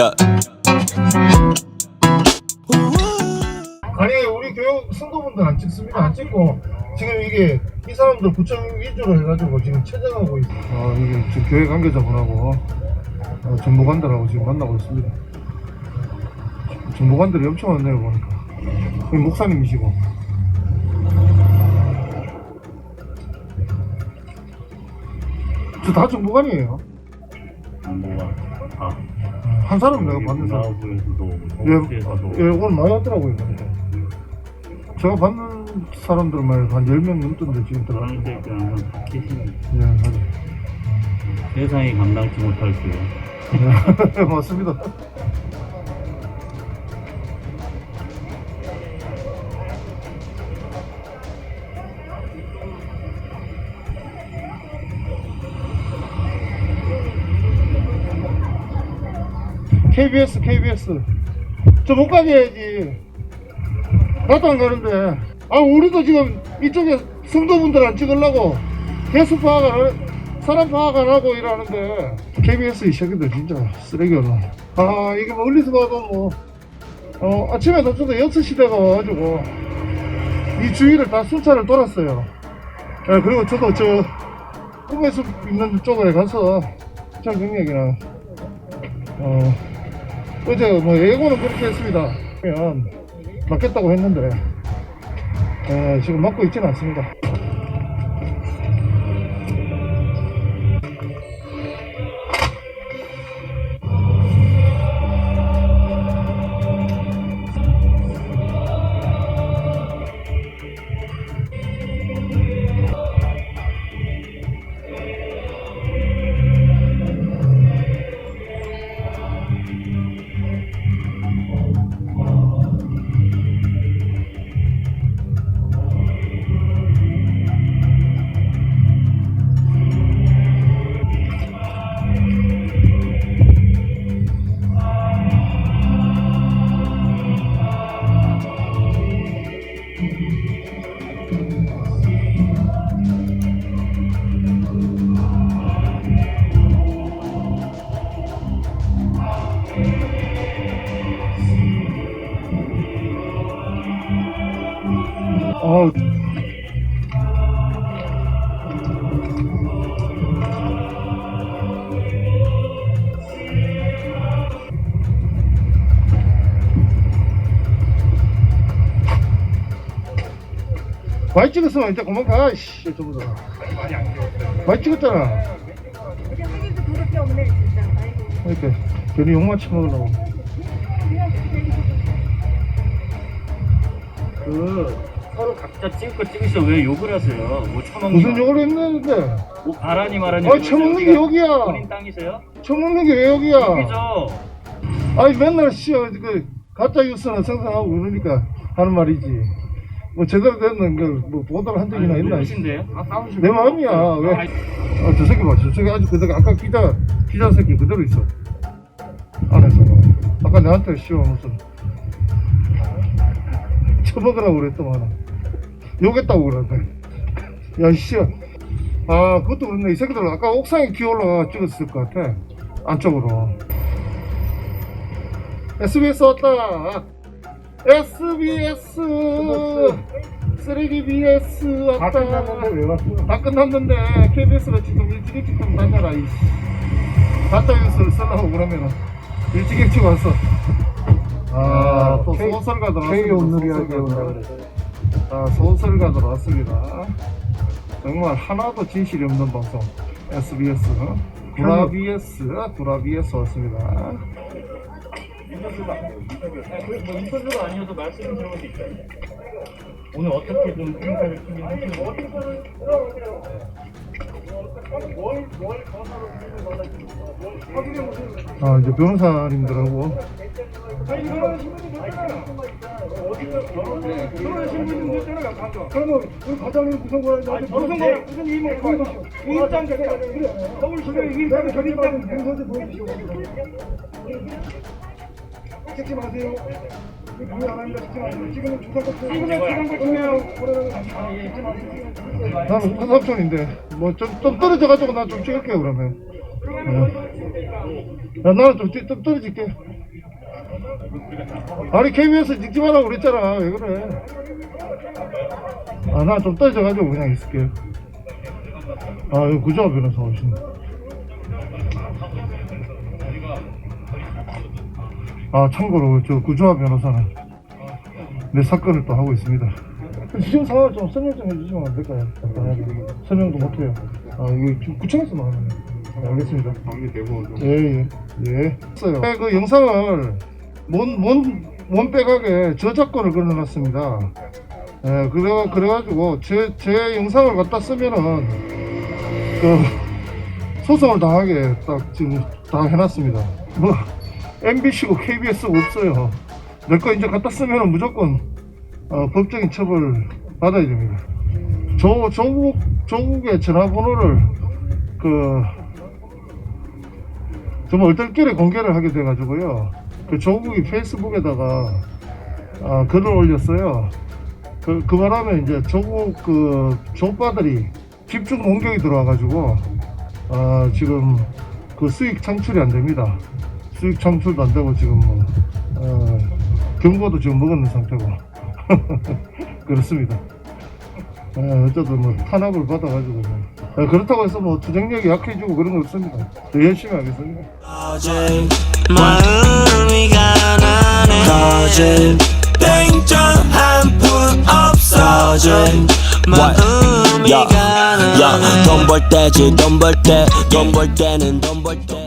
야, 아니 우리 교육 승도분들 안 찍습니다. 안 찍고. 지금 이게 이 사람들 구청 위주로 해가지고 지금 체정하고 있어. 어 이게 지금 교회 관계자분하고 어, 정보관들하고 지금 만나고 있습니다. 정보관들이 엄청 많네요 보니까. 목사님이시고 저 다 정보관이에요. 뭐가 아한 사람 내가 사람. 나우에서도 예, 예, 오늘 많이 왔더라고요 보니까 제가 받는 사람들만 해도 한 10명 넘던데 지금 항상 박히시는 예, 맞아요. 세상이 감당치 못할 때 네, 맞습니다. KBS, KBS. 저 못 가게 해야지. 나도 안 가는데. 아, 우리도 지금 이쪽에 성도분들 안 찍으려고 개수 파악 안, 하- 사람 파악 안 하고 일하는데 KBS 이 새끼들 진짜 쓰레기야. 아, 이게 멀리서 봐도 뭐, 어, 아침에 저도 6시대가 와가지고 이 주위를 다 순찰을 돌았어요. 예, 그리고 저도 저 꿈에서 있는 쪽에 가서 잘 경력이랑 어, 어제 뭐 예고는 그렇게 했습니다. 그러면 맞겠다고 했는데 에, 지금 맞고 있지는 않습니다. 어, 많이 찍었으면 이제 그만 가, 씨, 저보다 많이 찍었잖아. 이제 한일도 그럴 게 없네 진짜 아이고 그러니까, 괜히 욕만 쳐먹으려고. 그 서로 각자 찍을 거 찍으셔 왜 욕을 하세요? 뭐 처먹는 무슨 욕을 했는데? 뭐 바라니 마라니 아니, 처먹는 게 욕이야. 본인 땅이세요? 처먹는 게왜 욕이야? 욕이죠 아니 맨날 씨어 그 가짜 뉴스나 생산하고 그러니까 하는 말이지. 뭐 제대로 되는 그뭐 보도를 한 적이나 있나? 누구신데요? 아내 마음이야. 왜? 아, 저 새끼 봐. 저 새끼 아직 그대로 아까 기자 기자 새끼 그대로 있어. 안에서 아까 내한테 씨어 무슨 쳐먹으라고 그랬더만 욕했다고 그러는데. 야 씨어. 아 그것도 그렇네. 이 새끼들 아까 옥상에 기어 올라가 찍었을 것 같아. 안쪽으로. SBS 왔다. SBS 3DBS 왔다. 다 끝났는데 왜 왔어? 다 끝났는데 KBS가 지금 일찍 일찍 좀 다녀라 이씨. 가짜 뉴스를 쓰려고 그러면은 일찍 일찍 왔어. 아, 또 소설가 들어왔습니다. 소설가 들. 아, 소설가 들어왔습니다. 정말 하나도 진실이 없는 방송. SBS. 어? 구라비에스, 구라비에스 왔습니다. 뭐 인터뷰가 아니어도 말씀을 들어볼 수 있어요 오늘 어떻게 좀 행사를 진행하시는 아, 이제 변호사님들하고 그러면 우리 과장님 무슨 거야? 나한테 무슨 거야? 무슨 일이야? 입장 그래. 서울시의 입장 저입장 문서지 보여주시고. 찍지 마세요. 강요 안 합니다. 찍지 마세요. 지금은 주사권 지금은 지금 보내요. 보내는 거 나는 큰 삼촌인데 뭐좀 좀 떨어져가지고 나 좀 찍을게 그러면. 어. 야 나는 좀, 찍- 좀 떨어질게. 아니 KBS 찍지 말라고 그랬잖아 왜 그래? 아 나 좀 떨어져가지고 그냥 있을게. 아 이거 구조화 변호사 오시네. 아 참고로 저 구조화 변호사는 내 사건을 또 하고 있습니다. 지금 상황을 좀 설명 좀 해주시면 안 될까요? 간단하게. 설명도 못해요. 아 이거 지금 구청에서 나왔네. 네, 알겠습니다. 방미 대부분 좀 예예 예. 했어요. 그 영상을 원원 원백하게 저작권을 걸어놨습니다. 예 그래 그래가지고 제 제 영상을 갖다 쓰면은 그 소송을 당하게 딱 지금 다 해놨습니다. 뭐 MBC고 KBS고 없어요. 내 거 이제 갖다 쓰면은 무조건 어, 법적인 처벌 받아야 됩니다. 조 조국 조국의 전화번호를 그 정말 얼떨결에 공개를 하게 돼가지고요. 그 조국이 페이스북에다가 아, 글을 올렸어요. 그, 그 바람에 이제 조국 그 조빠들이 집중 공격이 들어와가지고 아, 지금 그 수익 창출이 안 됩니다. 수익 창출도 안 되고 지금 뭐 어, 경고도 지금 먹었는 상태고 그렇습니다. 예, 어쨌든 뭐 탄압을 받아가지고 뭐. 예, 그렇다고 해서 뭐 투쟁력이 약해지고 그런 거 없습니다. 더 열심히 하겠습니다. 마음이 가난해 거짓 땡전 한푼 없어 마음이 가난해 야돈 벌 때지 돈 벌 때 돈 벌 때는 돈 벌때